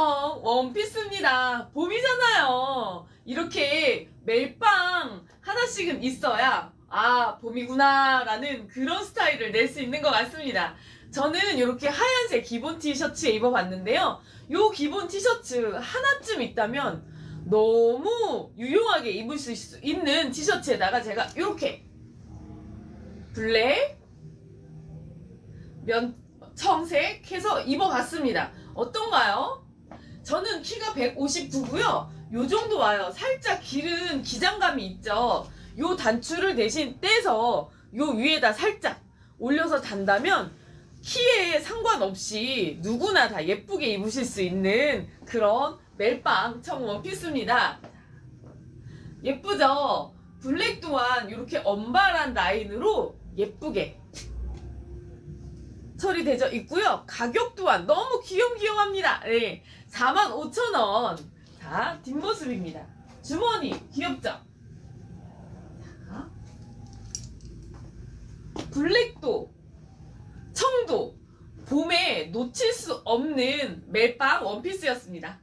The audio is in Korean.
청 원피스입니다. 봄이잖아요. 이렇게 멜빵 하나씩은 있어야 아 봄이구나 라는 그런 스타일을 낼 수 있는 것 같습니다. 저는 이렇게 하얀색 기본 티셔츠에 입어봤는데요. 요 기본 티셔츠 하나쯤 있다면 너무 유용하게 입을 수 있는 티셔츠에다가 제가 이렇게 블랙 면 청색 해서 입어봤습니다. 어떤가요? 저는 키가 159고요. 요 정도 와요. 살짝 길은 기장감이 있죠. 요 단추를 대신 떼서 요 위에다 살짝 올려서 단다면 키에 상관없이 누구나 다 예쁘게 입으실 수 있는 그런 멜빵 청 원피스입니다. 예쁘죠? 블랙 또한 이렇게 언발한 라인으로 예쁘게 처리되어 있고요. 가격 또한 너무 귀염귀염합니다. 네, 45,000원. 자, 뒷모습입니다. 주머니 귀엽죠? 자, 블랙도 청도 봄에 놓칠 수 없는 멜빵 원피스였습니다.